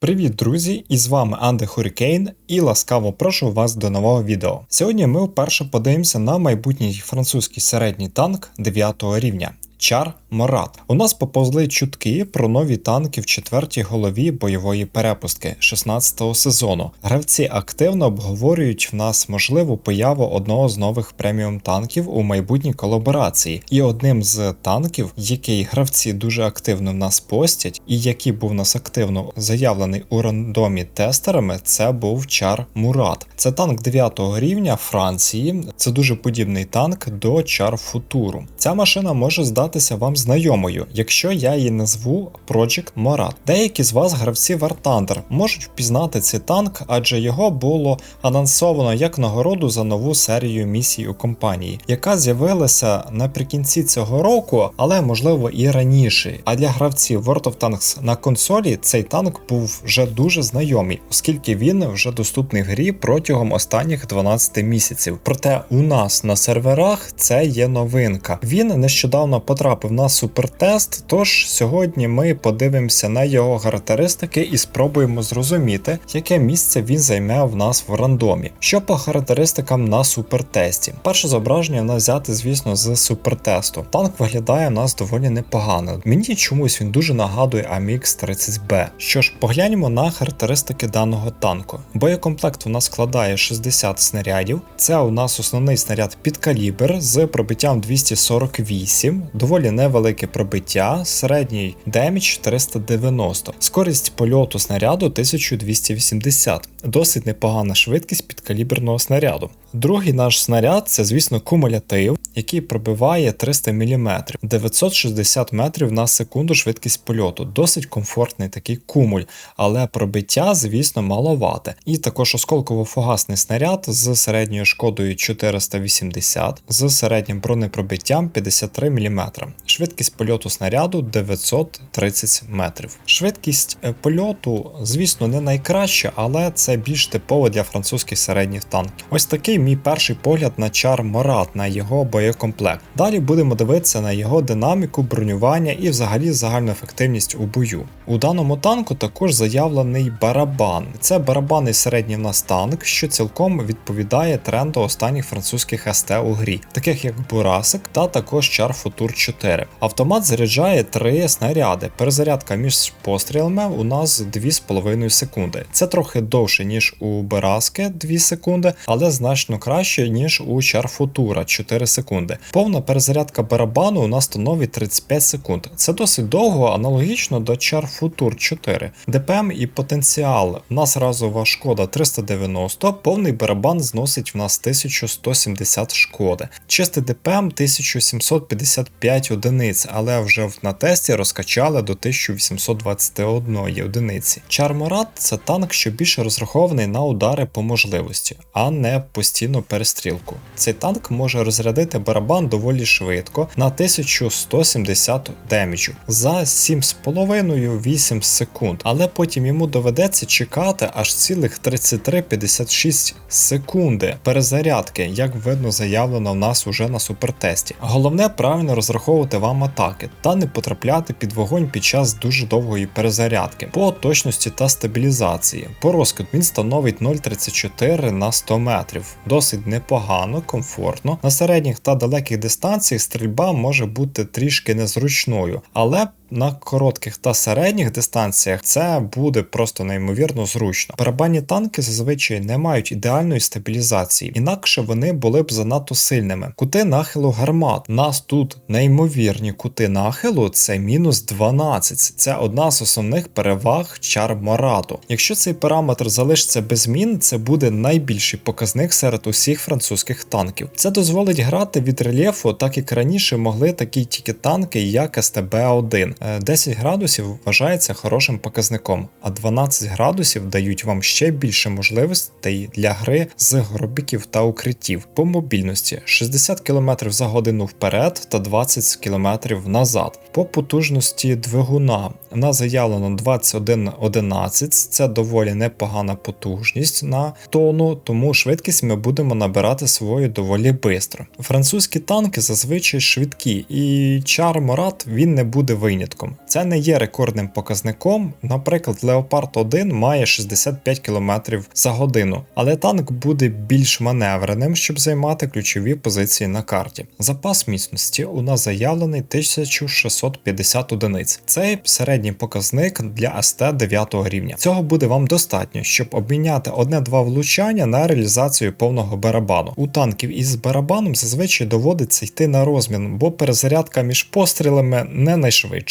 Привіт, друзі! І з вами Анде Хурікейн і ласкаво прошу вас до нового відео. Сьогодні ми вперше подивимося на майбутній французький середній танк 9 рівня. Чар Морат. У нас поповзли чутки про нові танки в четвертій голові бойової перепустки 16-го сезону. Гравці активно обговорюють в нас можливу появу одного з нових преміум танків у майбутній колаборації. І одним з танків, який гравці дуже активно в нас постять, і який був нас активно заявлений у рандомі тестерами, це був Чар Мурат. Це танк 9 рівня Франції. Це дуже подібний танк до Чар Футуру. Ця машина може здатися вам знайомою, якщо я її назву Project Morat. Деякі з вас, гравці War Thunder, можуть впізнати цей танк, адже його було анонсовано як нагороду за нову серію місій у компанії, яка з'явилася наприкінці цього року, але можливо і раніше. А для гравців World of Tanks на консолі цей танк був вже дуже знайомий, оскільки він вже доступний в грі протягом останніх 12 місяців. Проте у нас на серверах це є новинка. Він нещодавно потрапив на супертест. Тож сьогодні ми подивимося на його характеристики і спробуємо зрозуміти, яке місце він займе в нас в рандомі. Що по характеристикам на супертесті? Перше зображення в взяти, звісно, з супертесту. Танк виглядає в нас доволі непогано. Мені чомусь він дуже нагадує AMX 30B. Що ж, погляньмо на характеристики даного танку. Боєкомплект у нас складає 60 снарядів. Це у нас основний снаряд під калібр з пробиттям 248, доволі невелике пробиття, середній демідж 390, скорість польоту снаряду 1280, досить непогана швидкість підкаліберного снаряду. Другий наш снаряд це, звісно, кумулятив, який пробиває 300 мм, 960 метрів на секунду швидкість польоту. Досить комфортний такий кумуль, але пробиття, звісно, маловате. І також осколково-фугасний снаряд з середньою шкодою 480, з середнім бронепробиттям 53 мм. Швидкість польоту снаряду 930 метрів. Швидкість е, польоту, звісно, не найкраща, але це більш типово для французьких середніх танків. Ось такий мій перший погляд на чар Морат, на його боєкомплект. Далі будемо дивитися на його динаміку, бронювання і взагалі загальну ефективність у бою. У даному танку також заявлений барабан. Це барабанний середній в нас танк, що цілком відповідає тренду останніх французьких СТ у грі, таких як Бурасик та також Чар Футур 4. Автомат заряджає 3 снаряди. Перезарядка між пострілами у нас 2,5 секунди. Це трохи довше, ніж у Бераски 2 секунди, але значно краще, ніж у Чар Футура 4 секунди. Повна перезарядка барабану у нас становить 35 секунд. Це досить довго, аналогічно до Futur 4. ДПМ і потенціал. У нас разова шкода 390, повний барабан зносить в нас 1170 шкоди. Чистий ДПМ 1755 одиниць, але вже на тесті розкачали до 1821 одиниці. Чарморат це танк, що більше розрахований на удари по можливості, а не постійну перестрілку. Цей танк може розрядити барабан доволі швидко на 1170 деміджу за 7,5-8 секунд, але потім йому доведеться чекати аж цілих 33-56 секунди перезарядки, як видно заявлено в нас уже на супертесті. Головне правильно розраховувати вам атаки та не потрапляти під вогонь під час дуже довгої перезарядки. По точності та стабілізації. По розкид він становить 0,34 на 100 метрів. Досить непогано, комфортно. На середніх та далеких дистанціях стрільба може бути трішки незручною, але на коротких та середніх дистанціях це буде просто неймовірно зручно. Барабанні танки зазвичай не мають ідеальної стабілізації, інакше вони були б занадто сильними. Кути нахилу гармат. Нас тут неймовірні кути нахилу це мінус 12. Це одна з основних переваг чар Морату. Якщо цей параметр залишиться без змін, це буде найбільший показник серед усіх французьких танків. Це дозволить грати від рельєфу, так як раніше могли такі тільки танки, як СТБ-1. 10 градусів вважається хорошим показником, а 12 градусів дають вам ще більше можливостей для гри з гробіків та укриттів по мобільності 60 км за годину вперед та 20 км назад. По потужності двигуна на заявлено 2111, це доволі непогана потужність на тону, тому швидкість ми будемо набирати свою доволі швидко. Французькі танки зазвичай швидкі, і Чар Морат він не буде винятком винятком. Це не є рекордним показником. Наприклад, Leopard 1 має 65 км за годину, але танк буде більш маневреним, щоб займати ключові позиції на карті. Запас міцності у нас заявлений 1650 одиниць. Це середній показник для СТ 9 рівня. Цього буде вам достатньо, щоб обміняти одне-два влучання на реалізацію повного барабану. У танків із барабаном зазвичай доводиться йти на розмін, бо перезарядка між пострілами не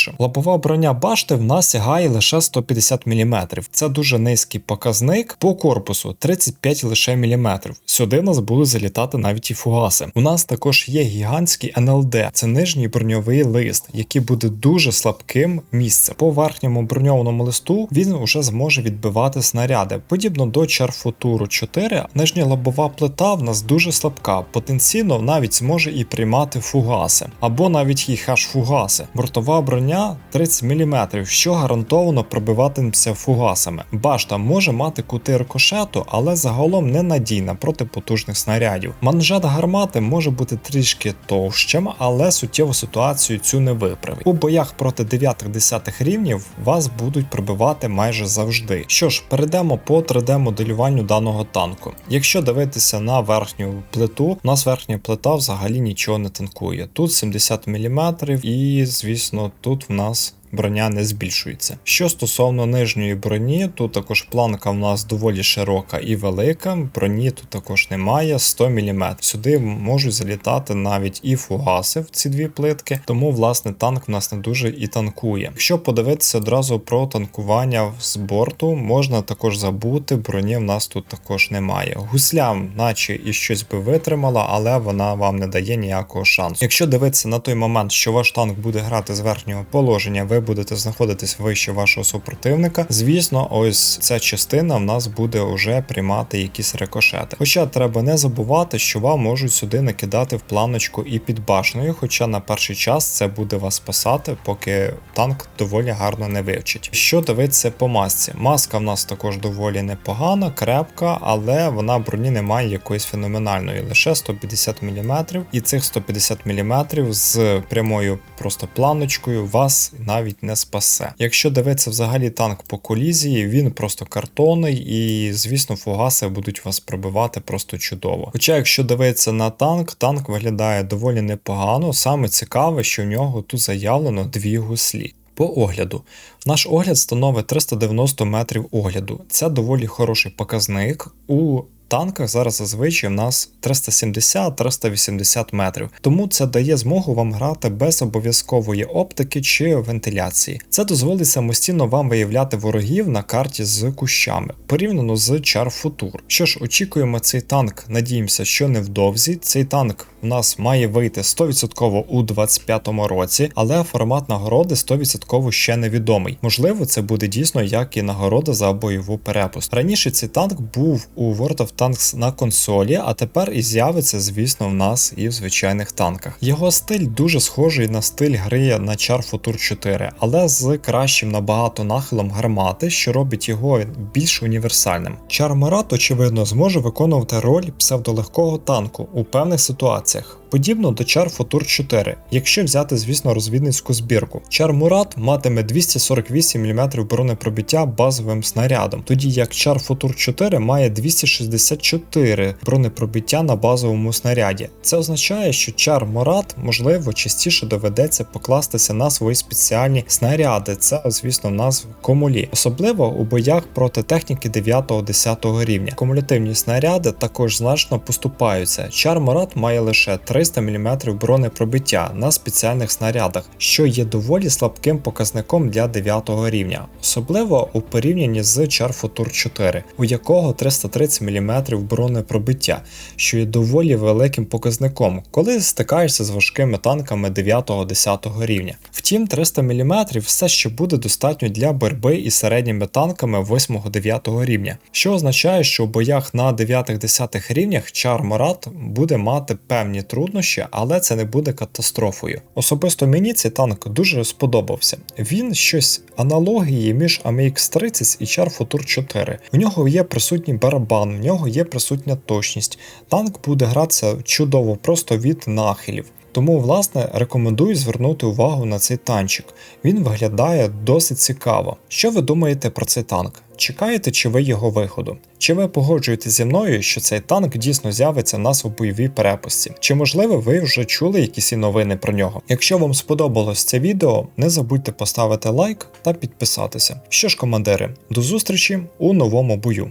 найшвидша. Лобова броня башти в нас сягає лише 150 мм. Це дуже низький показник по корпусу 35 лише мм. Сюди нас будуть залітати навіть і фугаси. У нас також є гігантський НЛД, це нижній броньовий лист, який буде дуже слабким місцем. По верхньому броньованому листу він уже зможе відбивати снаряди. Подібно до Чарфутуру 4, нижня лобова плита в нас дуже слабка, потенційно навіть зможе і приймати фугаси, або навіть і хаш-фугаси. Бортова броня 30 мм, що гарантовано пробиватиметься фугасами. Башта може мати кути рикошету, але загалом ненадійна проти потужних снарядів. Манжет гармати може бути трішки товщим, але суттєву ситуацію цю не виправить. У боях проти 9-10 рівнів вас будуть пробивати майже завжди. Що ж, перейдемо по 3D-моделюванню даного танку. Якщо дивитися на верхню плиту, у нас верхня плита взагалі нічого не танкує. Тут 70 мм, і звісно, тут в нас броня не збільшується. Що стосовно нижньої броні, тут також планка в нас доволі широка і велика. Броні тут також немає 100 мм. Сюди можуть залітати навіть і фугаси в ці дві плитки, тому власне танк в нас не дуже і танкує. Якщо подивитися одразу про танкування з борту, можна також забути, броні в нас тут також немає. Гуслям, наче і щось би витримала, але вона вам не дає ніякого шансу. Якщо дивитися на той момент, що ваш танк буде грати з верхнього положення, ви будете знаходитись вище вашого супротивника, звісно, ось ця частина в нас буде вже приймати якісь рикошети. Хоча треба не забувати, що вам можуть сюди накидати в планочку і під башнею, хоча на перший час це буде вас спасати, поки танк доволі гарно не вивчить. Що дивиться по масці? Маска в нас також доволі непогана, крепка, але вона броні не має якоїсь феноменальної, лише 150 мм, і цих 150 мм з прямою просто планочкою вас навіть не спасе. Якщо дивитися взагалі танк по колізії, він просто картонний, і, звісно, фугаси будуть вас пробивати просто чудово. Хоча, якщо дивитися на танк, танк виглядає доволі непогано. Саме цікаве, що в нього тут заявлено дві гуслі. По огляду, наш огляд становить 390 метрів огляду. Це доволі хороший показник. У танках зараз зазвичай в нас 370-380 метрів, тому це дає змогу вам грати без обов'язкової оптики чи вентиляції. Це дозволить самостійно вам виявляти ворогів на карті з кущами, порівняно з Char Футур. Що ж, очікуємо цей танк, надіємося, що невдовзі. Цей танк у нас має вийти 100% у 2025 році, але формат нагороди 100% ще невідомий. Можливо, це буде дійсно як і нагорода за бойову перепуск. Раніше цей танк був у World of Tanks на консолі, а тепер і з'явиться, звісно, в нас і в звичайних танках. Його стиль дуже схожий на стиль гри на Char Futur 4, але з кращим набагато нахилом гармати, що робить його більш універсальним. Char Morat, очевидно, зможе виконувати роль псевдолегкого танку у певних ситуаціях інноваціях. Подібно до Char Futur 4, якщо взяти, звісно, розвідницьку збірку. Char Murat матиме 248 мм бронепробиття базовим снарядом, тоді як Char Futur 4 має 264 бронепробиття на базовому снаряді. Це означає, що Char Murat, можливо, частіше доведеться покластися на свої спеціальні снаряди. Це, звісно, в нас комулі, особливо у боях проти техніки 9-10 рівня. Кумулятивні снаряди також значно поступаються. Char Murat має лише 3 300 мм бронепробиття на спеціальних снарядах, що є доволі слабким показником для 9 рівня, особливо у порівнянні з Char Futur 4, у якого 330 мм бронепробиття, що є доволі великим показником, коли стикаєшся з важкими танками 9-10 рівня. Втім, 300 мм все ще буде достатньо для боротьби із середніми танками 8-9 рівня, що означає, що у боях на 9-10 рівнях Char Morat буде мати певні трудності труднощі, але це не буде катастрофою. Особисто мені цей танк дуже сподобався. Він щось аналогії між AMX 30 і Char Futur 4. У нього є присутній барабан, в нього є присутня точність. Танк буде гратися чудово просто від нахилів. Тому, власне, рекомендую звернути увагу на цей танчик. Він виглядає досить цікаво. Що ви думаєте про цей танк? Чекаєте чи ви його виходу? Чи ви погоджуєтеся зі мною, що цей танк дійсно з'явиться нас у бойовій перепустці? Чи можливо ви вже чули якісь новини про нього? Якщо вам сподобалось це відео, не забудьте поставити лайк та підписатися. Що ж, командири, до зустрічі у новому бою.